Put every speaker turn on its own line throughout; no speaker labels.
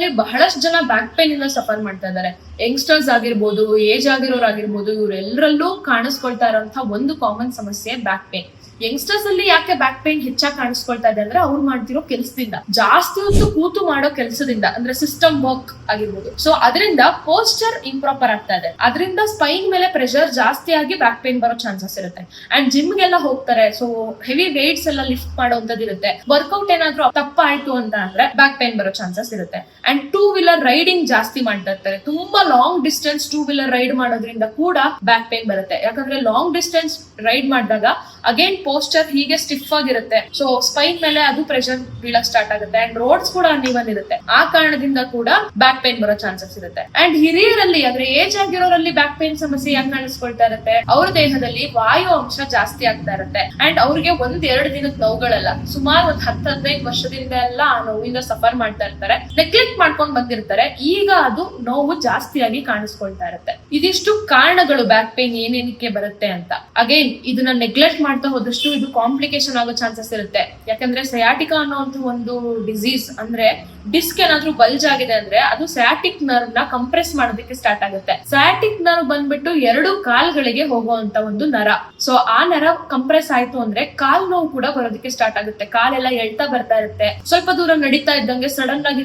ನಮ್ಮಲ್ಲಿ ಬಹಳಷ್ಟು ಜನ ಬ್ಯಾಕ್ ಪೇನ್ ಇಂದ ಸಫರ್ ಮಾಡ್ತಾ ಇದ್ದಾರೆ ಯಂಗ್ಸ್ಟರ್ಸ್ ಆಗಿರ್ಬೋದು ಏಜ್ ಆಗಿರೋರು ಆಗಿರ್ಬೋದು ಇವರೆಲ್ಲರಲ್ಲೂ ಕಾಣಿಸ್ಕೊಳ್ತಾ ಇರೋಂತ ಒಂದು ಕಾಮನ್ ಸಮಸ್ಯೆ ಬ್ಯಾಕ್ ಪೇನ್ ಯಂಗ್ಸ್ಟರ್ಸ್ ಅಲ್ಲಿ ಯಾಕೆ ಬ್ಯಾಕ್ ಪೇನ್ ಹೆಚ್ಚಾಗಿ ಕಾಣಿಸ್ಕೊಳ್ತಾ ಇದೆ ಅಂದ್ರೆ ಅವ್ರು ಮಾಡ್ತಿರೋ ಕೆಲಸದಿಂದ. ಜಾಸ್ತಿ ಹೊತ್ತು ಕೂತು ಮಾಡೋ ಕೆಲಸದಿಂದ, ಅಂದ್ರೆ ಸಿಸ್ಟಮ್ ವರ್ಕ್ ಆಗಿರ್ಬೋದು. ಸೊ ಅದರಿಂದ ಪೋಸ್ಚರ್ ಇಂಪ್ರಾಪರ್ ಆಗ್ತಾ ಇದೆ. ಅದರಿಂದ ಸ್ಪೈನ್ ಮೇಲೆ ಪ್ರೆಷರ್ ಜಾಸ್ತಿ ಆಗಿ ಬ್ಯಾಕ್ ಪೇನ್ ಬರೋ ಚಾನ್ಸಸ್ ಇರುತ್ತೆ. ಅಂಡ್ ಜಿಮ್ಗೆಲ್ಲ ಹೋಗ್ತಾರೆ ಸೊ ಹೆವಿ ವೇಟ್ಸ್ ಎಲ್ಲ ಲಿಫ್ಟ್ ಮಾಡೋಂಥದ್ದು ಇರುತ್ತೆ ವರ್ಕೌಟ್ ಏನಾದ್ರೂ ತಪ್ಪಾಯ್ತು ಅಂತ ಅಂದ್ರೆ ಬ್ಯಾಕ್ ಪೇನ್ ಬರೋ ಚಾನ್ಸಸ್ ಇರುತ್ತೆ. ಅಂಡ್ ಟೂ ವೀಲರ್ ರೈಡಿಂಗ್ ಜಾಸ್ತಿ ಮಾಡ್ತಾ ಇರ್ತಾರೆ ತುಂಬಾ long distance two wheeler ride ಮಾಡೋದ್ರಿಂದ ಕೂಡ ಬ್ಯಾಕ್ ಪೇನ್ ಬರುತ್ತೆ. ಯಾಕಂದ್ರೆ ಲಾಂಗ್ ಡಿಸ್ಟೆನ್ಸ್ ರೈಡ್ ಮಾಡಿದಾಗ ಅಗೇನ್ ಪೋಸ್ಟರ್ ಹೀಗೆ ಸ್ಟಿಫ್ ಆಗಿರುತ್ತೆ. ಸೊ ಸ್ಪೈನ್ ಮೇಲೆ ಅದು ಪ್ರೆಷರ್ ಬೀಳಕ್ ಸ್ಟಾರ್ಟ್ ಆಗುತ್ತೆ. ಅಂಡ್ ರೋಡ್ಸ್ ಕೂಡ ಅನ್ಇವನ್ ಇರುತ್ತೆ. ಆ ಕಾರಣದಿಂದ ಕೂಡ ಬ್ಯಾಕ್ ಪೇನ್ ಬರೋ ಚಾನ್ಸಸ್ ಇರುತ್ತೆ. ಅಂಡ್ ಹಿರಿಯರಲ್ಲಿ, ಅಂದ್ರೆ ಏಜ್ ಆಗಿರೋರಲ್ಲಿ ಬ್ಯಾಕ್ ಪೇನ್ ಸಮಸ್ಯೆ ಯಾಕೆ ಕಾಣಿಸ್ಕೊಳ್ತಾ ಇರುತ್ತೆ? ಅವ್ರ ದೇಹದಲ್ಲಿ ವಾಯು ಅಂಶ ಜಾಸ್ತಿ ಆಗ್ತಾ ಇರುತ್ತೆ. ಅಂಡ್ ಅವ್ರಿಗೆ ಒಂದ್ ಎರಡು ದಿನದ ನೋವುಗಳಲ್ಲ, ಸುಮಾರು ಒಂದ್ ಹತ್ತು ಹದಿನೈದು ವರ್ಷದಿಂದ ಎಲ್ಲ ಆ ನೋವಿಂದ ಸಫರ್ ಮಾಡ್ತಾ ಇರ್ತಾರೆ. ನೆಗ್ಲೆಕ್ಟ್ ಮಾಡ್ಕೊಂಡ್ ಬಂದಿರ್ತಾರೆ, ಈಗ ಅದು ನೋವು ಜಾಸ್ತಿಯಾಗಿ ಕಾಣಿಸ್ಕೊಳ್ತಾ ಇರುತ್ತೆ. ಇದಿಷ್ಟು ಕಾರಣಗಳು ಬ್ಯಾಕ್ ಪೇನ್ ಏನೇನಕ್ಕೆ ಬರುತ್ತೆ ಅಂತ. ಅಗೇನ್ ಇದನ್ನ ನೆಗ್ಲೆಕ್ಟ್ ಮಾಡ್ತಾ ಹೋದಷ್ಟು ಇದು ಕಾಂಪ್ಲಿಕೇಶನ್ ಆಗೋ ಚಾನ್ಸಸ್ ಇರುತ್ತೆ. ಯಾಕಂದ್ರೆ ಸಯಾಟಿಕಾ ಅನ್ನೋಂಥ ಒಂದು ಡಿಸೀಸ್ ಅಂದ್ರೆ ಡಿಸ್ಕ್ ಏನಾದ್ರೂ ಬಲ್ಜ್ ಆಗಿದೆ ಅಂದ್ರೆ ಅದು ಸಯಾಟಿಕ್ ನರ್ವ್ನ ಕಂಪ್ರೆಸ್ ಮಾಡೋದಕ್ಕೆ ಸ್ಟಾರ್ಟ್ ಆಗುತ್ತೆ. ಸಯಾಟಿಕ್ ನರ್ವ್ ಬಂದ್ಬಿಟ್ಟು ಎರಡು ಕಾಲ್ಗಳಿಗೆ ಹೋಗುವಂತ ಒಂದು ನರ. ಸೊ ಆ ನರ ಕಂಪ್ರೆಸ್ ಆಯ್ತು ಅಂದ್ರೆ ಕಾಲ್ ನೋವು ಕೂಡ ಬರೋದಕ್ಕೆ ಸ್ಟಾರ್ಟ್ ಆಗುತ್ತೆ. ಕಾಲೆಲ್ಲ ಎಳ್ತಾ ಬರ್ತಾ ಇರುತ್ತೆ. ಸ್ವಲ್ಪ ದೂರ ನಡೀತಾ ಇದ್ದಂಗೆ ಸಡನ್ ಆಗಿ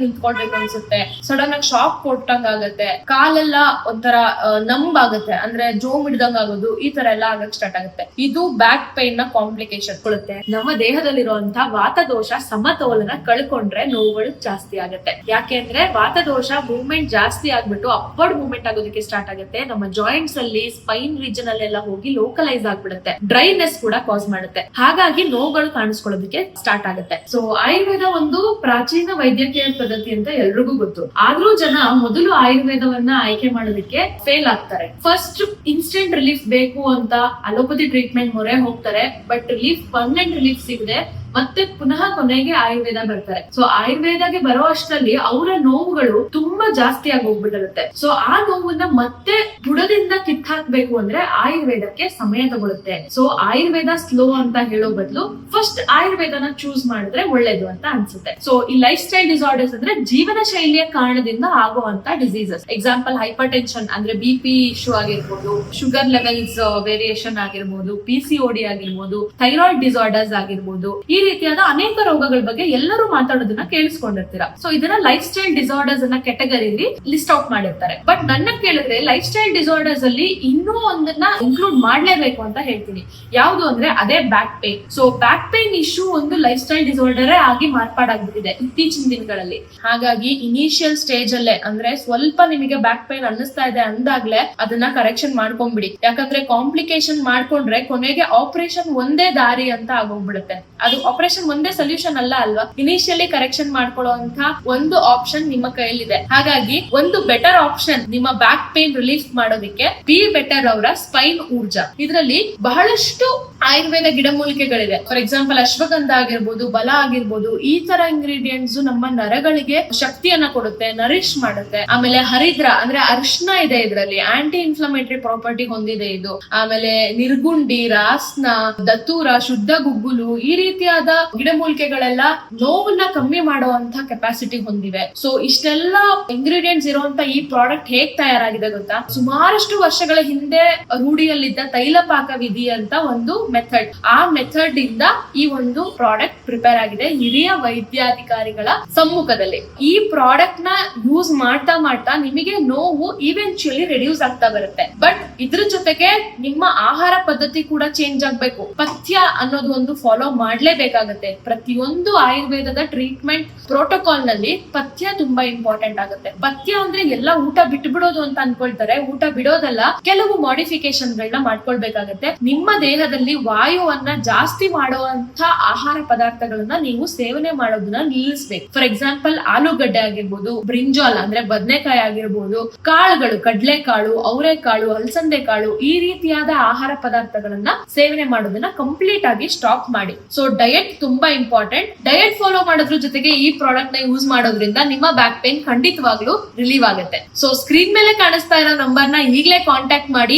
ಅನ್ಸುತ್ತೆ. ಸಡನ್ ಆಗಿ ಶಾಕ್ ಕೊಟ್ಟಂಗ ಆಗುತ್ತೆ ಕಾಲೆಲ್ಲ ಒಂಥರ ನಂಬ್ ಆಗುತ್ತೆ ಅಂದ್ರೆ ಜೋಮ್ ಹಿಡ್ದಂಗ್ ಆಗೋದು ಈ ತರ ಎಲ್ಲ ಆಗಕ್ ಸ್ಟಾರ್ಟ್ ಆಗುತ್ತೆ. ಇದು ಬ್ಯಾಕ್ ಪೈನ್ನ ಕಾಂಪ್ಲಿಕೇಶನ್ ಕೊಡುತ್ತೆ. ನಮ್ಮ ದೇಹದಲ್ಲಿರುವಂತಹ ವಾತದೋಷ ಸಮತೋಲನ ಕಳ್ಕೊಂಡ್ರೆ ನೋವುಗಳು ಜಾಸ್ತಿ ಆಗುತ್ತೆ. ಯಾಕೆಂದ್ರೆ ವಾತದೋಷ ಮೂವ್ಮೆಂಟ್ ಜಾಸ್ತಿ ಆಗ್ಬಿಟ್ಟು ಅಪ್ವರ್ಡ್ ಮೂವ್ಮೆಂಟ್ ಆಗೋದಕ್ಕೆ ಸ್ಟಾರ್ಟ್ ಆಗುತ್ತೆ. ನಮ್ಮ ಜಾಯಿಂಟ್ಸ್ ಅಲ್ಲಿ ಸ್ಪೈನ್ ರೀಜನ್ ಅಲ್ಲೆಲ್ಲ ಹೋಗಿ ಲೋಕಲೈಸ್ ಆಗ್ಬಿಡುತ್ತೆ. ಡ್ರೈನೆಸ್ ಕೂಡ ಕಾಸ್ ಮಾಡುತ್ತೆ. ಹಾಗಾಗಿ ನೋವುಗಳು ಕಾಣಿಸ್ಕೊಳ್ಳೋದಕ್ಕೆ ಸ್ಟಾರ್ಟ್ ಆಗುತ್ತೆ. ಸೊ ಆಯುರ್ವೇದ ಒಂದು ಪ್ರಾಚೀನ ವೈದ್ಯಕೀಯ ಪದ್ಧತಿ ಅಂತ ಎಲ್ರಿಗೂ ಗೊತ್ತು. ಆದ್ರೂ ಜನ ಮೊದಲು ಆಯುರ್ವೇದವನ್ನ ಆಯ್ಕೆ ಮಾಡೋದಕ್ಕೆ ಫೇಲ್ ಆಗ್ತಾರೆ. ಫಸ್ಟ್ ಇನ್ಸ್ಟೆಂಟ್ ರಿಲೀಫ್ ಬೇಕು ಅಂತ ಅಲೋಪತಿ ಟ್ರೀಟ್ಮೆಂಟ್ ಮೊರೆ ಹೋಗ್ತಾರೆ ಬಟ್ ರಿಲೀಫ್ ಪರ್ಮನೆಂಟ್ ರಿಲೀಫ್ ಸಿಗದೆ ಮತ್ತೆ ಪುನಃ ಕೊನೆಗೆ ಆಯುರ್ವೇದ ಬರ್ತಾರೆ. ಸೊ ಆಯುರ್ವೇದಗೆ ಬರೋ ಅಷ್ಟರಲ್ಲಿ ಅವರ ನೋವುಗಳು ತುಂಬಾ ಜಾಸ್ತಿ ಆಗಿ ಹೋಗ್ಬಿಟ್ಟಿರುತ್ತೆ. ಸೊ ಆ ನೋವನ್ನ ಮತ್ತೆ ಬುಡದಿಂದ ಕಿತ್ತಾಕ್ಬೇಕು ಅಂದ್ರೆ ಆಯುರ್ವೇದಕ್ಕೆ ಸಮಯ ತಗೊಳುತ್ತೆ. ಸೊ ಆಯುರ್ವೇದ ಸ್ಲೋ ಅಂತ ಹೇಳೋ ಬದಲು ಫಸ್ಟ್ ಆಯುರ್ವೇದನ ಚೂಸ್ ಮಾಡಿದ್ರೆ ಒಳ್ಳೇದು ಅಂತ ಅನ್ಸುತ್ತೆ. ಸೊ ಈ ಲೈಫ್ ಸ್ಟೈಲ್ ಡಿಸಾರ್ಡರ್ಸ್ ಅಂದ್ರೆ ಜೀವನ ಶೈಲಿಯ ಕಾರಣದಿಂದ ಆಗುವಂತ ಡಿಸೀಸಸ್ ಎಕ್ಸಾಂಪಲ್ ಹೈಪರ್ ಟೆನ್ಷನ್ ಅಂದ್ರೆ ಬಿ ಪಿ ಇಶ್ಯೂ ಆಗಿರ್ಬೋದು ಶುಗರ್ ಲೆವೆಲ್ಸ್ ವೇರಿಯೇಷನ್ ಆಗಿರ್ಬೋದು ಪಿ ಸಿ ಓಡಿ ಆಗಿರ್ಬೋದು ಥೈರಾಯ್ಡ್ ಡಿಸಾರ್ಡರ್ಸ್ ಆಗಿರ್ಬೋದು, ಈ ರೀತಿಯಾದ ಅನೇಕ ರೋಗಗಳ ಬಗ್ಗೆ ಎಲ್ಲರೂ ಮಾತಾಡೋದನ್ನ ಕೇಳಿಸ್ಕೊಂಡಿರ್ತೀರಾ. ಸೊ ಇದನ್ನ ಲೈಫ್ ಸ್ಟೈಲ್ ಡಿಸಾರ್ಡರ್ಸ್ ಅನ್ನ ಕೆಟಗರಿಲಿ ಲಿಸ್ಟ್ ಔಟ್ ಮಾಡಿರ್ತಾರೆ. ಬಟ್ ನನ್ನ ಕೇಳಿದ್ರೆ ಲೈಫ್ ಸ್ಟೈಲ್ ಡಿಸಾರ್ಡರ್ಸ್ ಅಲ್ಲಿ ಇನ್ನೂ ಒಂದನ್ನ ಇನ್ಕ್ಲೂಡ್ ಮಾಡ್ಲೇಬೇಕು ಅಂತ ಹೇಳ್ತೀನಿ. ಯಾವುದು ಅಂದ್ರೆ ಅದೇ back pain so back pain issue ಒಂದು ಲೈಫ್ ಸ್ಟೈಲ್ ಡಿಸಾರ್ಡರೇ ಆಗಿ ಮಾರ್ಪಾಡಾಗ್ಬಿಟ್ಟಿದೆ ಇತ್ತೀಚಿನ ದಿನಗಳಲ್ಲಿ. ಹಾಗಾಗಿ ಇನಿಷಿಯಲ್ ಸ್ಟೇಜ್ ಅಲ್ಲೇ ಅಂದ್ರೆ ಸ್ವಲ್ಪ ನಿಮಗೆ ಬ್ಯಾಕ್ ಪೇನ್ ಅನ್ನಿಸ್ತಾ ಇದೆ ಅಂದಾಗ್ಲೇ ಅದನ್ನ ಕರೆಕ್ಷನ್ ಮಾಡ್ಕೊಂಡ್ಬಿಡಿ ಯಾಕಂದ್ರೆ ಕಾಂಪ್ಲಿಕೇಶನ್ ಮಾಡ್ಕೊಂಡ್ರೆ ಕೊನೆಗೆ ಆಪರೇಷನ್ ಒಂದೇ ದಾರಿ ಅಂತ ಆಗೋಗ್ಬಿಡುತ್ತೆ. ಅದು ಆಪರೇಷನ್ ಒಂದೇ ಸೊಲ್ಯೂಷನ್ ಅಲ್ಲ ಅಲ್ವಾ? ಇನಿಷಿಯಲಿ ಕರೆಕ್ಷನ್ ಮಾಡ್ಕೊಳ್ಳೋ ಒಂದು ಆಪ್ಷನ್ ನಿಮ್ಮ ಕೈಯಲ್ಲಿದೆ. ಹಾಗಾಗಿ ಒಂದು ಬೆಟರ್ ಆಪ್ಷನ್ ನಿಮ್ಮ ಬ್ಯಾಕ್ ಪೇನ್ ರಿಲೀಫ್ ಮಾಡೋದಕ್ಕೆ ಬಿ ಬೆಟರ್ ಅವರ ಸ್ಪೈನ್ ಊರ್ಜಾ. ಇದರಲ್ಲಿ ಬಹಳಷ್ಟು ಆಯುರ್ವೇದ ಗಿಡಮೂಲಿಕೆಗಳಿದೆ. ಫಾರ್ ಎಕ್ಸಾಂಪಲ್ ಅಶ್ವಗಂಧ ಆಗಿರ್ಬೋದು, ಬಲ ಆಗಿರ್ಬೋದು, ಈ ತರ ಇಂಗ್ರೀಡಿಯೆಂಟ್ಸ್ ನಮ್ಮ ನರಗಳಿಗೆ ಶಕ್ತಿಯನ್ನ ಕೊಡುತ್ತೆ ನರಿಶ್ ಮಾಡುತ್ತೆ. ಆಮೇಲೆ ಹರಿದ್ರ ಅಂದ್ರೆ ಅರ್ಶನ ಇದೆ ಇದರಲ್ಲಿ. ಆಂಟಿ ಇನ್ಫ್ಲಮೇಟರಿ ಪ್ರಾಪರ್ಟಿ ಹೊಂದಿದೆ ಇದು. ಆಮೇಲೆ ನಿರ್ಗುಂಡಿ, ರಾಸ್ನ ದತ್ತೂರ ಶುದ್ಧ ಗುಗ್ಗುಲು ಈ ರೀತಿಯಾದ ಗಿಡಮೂಲಿಕೆಗಳೆಲ್ಲ ನೋವನ್ನ ಕಮ್ಮಿ ಮಾಡುವಂತ ಕೆಪಾಸಿಟಿ ಹೊಂದಿವೆ. ಸೊ ಇಷ್ಟೆಲ್ಲ ಇಂಗ್ರೀಡಿಯೆಂಟ್ಸ್ ಇರುವಂತ ಈ ಪ್ರಾಡಕ್ಟ್ ಹೇಗ್ ತಯಾರಾಗಿದೆ ಗೊತ್ತಾ? ಸುಮಾರಷ್ಟು ವರ್ಷಗಳ ಹಿಂದೆ ರೂಢಿಯಲ್ಲಿದ್ದ ತೈಲ ಪಾಕ ವಿಧಿ ಅಂತ ಒಂದು ಮೆಥಡ್ ಆ ಮೆಥಡ್ ಇಂದ ಈ ಒಂದು ಪ್ರಾಡಕ್ಟ್ ಪ್ರಿಪೇರ್ ಆಗಿದೆ ಹಿರಿಯ ವೈದ್ಯಾಧಿಕಾರಿಗಳ ಸಮ್ಮುಖದಲ್ಲಿ. ಈ ಪ್ರಾಡಕ್ಟ್ನ ಯೂಸ್ ಮಾಡ್ತಾ ಮಾಡ್ತಾ ನಿಮಗೆ ನೋವು ಈವೆನ್ಚುಲಿ ರೆಡ್ಯೂಸ್ ಆಗ್ತಾ ಬರುತ್ತೆ. ಬಟ್ ಇದ್ರ ಜೊತೆಗೆ ನಿಮ್ಮ ಆಹಾರ ಪದ್ಧತಿ ಕೂಡ ಚೇಂಜ್ ಆಗ್ಬೇಕು. ಪಥ್ಯ ಅನ್ನೋದು ಒಂದು ಫಾಲೋ ಮಾಡ್ಲೇಬೇಕಾಗತ್ತೆ. ಪ್ರತಿಯೊಂದು ಆಯುರ್ವೇದದ ಟ್ರೀಟ್ಮೆಂಟ್ ಪ್ರೋಟೋಕಾಲ್ನಲ್ಲಿ ಪಥ್ಯ ತುಂಬಾ ಇಂಪಾರ್ಟೆಂಟ್ ಆಗುತ್ತೆ. ಪಥ್ಯ ಅಂದ್ರೆ ಎಲ್ಲ ಊಟ ಬಿಟ್ಟು ಬಿಡೋದು ಅಂತ ಅನ್ಕೊಳ್ತಾರೆ. ಊಟ ಬಿಡೋದಲ್ಲ, ಕೆಲವು ಮಾಡಿಫಿಕೇಶನ್ ಗಳನ್ನ ಮಾಡ್ಕೊಳ್ಬೇಕಾಗತ್ತೆ. ನಿಮ್ಮ ದೇಹದಲ್ಲಿ ವಾಯುವನ್ನ ಜಾಸ್ತಿ ಮಾಡುವಂತ ಆಹಾರ ಪದಾರ್ಥಗಳನ್ನ ನೀವು ಸೇವನೆ ಮಾಡೋದನ್ನ ನಿಲ್ಲಿಸ್ಬೇಕು. ಫಾರ್ ಎಕ್ಸಾಂಪಲ್ ಆಲೂಗಡ್ಡೆ ಆಗಿರ್ಬೋದು, ಬ್ರಿಂಜಾಲ್ ಅಂದ್ರೆ ಬದನೆಕಾಯಿ ಆಗಿರ್ಬೋದು, ಕಾಳುಗಳು, ಕಡಲೆಕಾಳು, ಅವರೆಕಾಳು ಅಲಸಂದೆ ಕಾಳು ಈ ರೀತಿಯಾದ ಆಹಾರ ಪದಾರ್ಥಗಳನ್ನ ಸೇವನೆ ಮಾಡೋದನ್ನ ಕಂಪ್ಲೀಟ್ ಆಗಿ ಸ್ಟಾಪ್ ಮಾಡಿ. ಸೊ ಡಯಟ್ ತುಂಬಾ ಇಂಪಾರ್ಟೆಂಟ್ ಡಯಟ್ ಫಾಲೋ ಮಾಡೋದ್ರ ಜೊತೆಗೆ ಈ ಪ್ರಾಡಕ್ಟ್ನ ಯೂಸ್ ಮಾಡೋದ್ರಿಂದ ನಿಮ್ಮ ಬ್ಯಾಕ್ ಪೇನ್ ಖಂಡಿತವಾಗ್ಲೂ ರಿಲೀವ್ ಆಗುತ್ತೆ. ಸೊ ಸ್ಕ್ರೀನ್ ಮೇಲೆ ಕಾಣಿಸ್ತಾ ಇರೋ ನಂಬರ್ನ ಈಗಲೇ ಕಾಂಟ್ಯಾಕ್ಟ್ ಮಾಡಿ.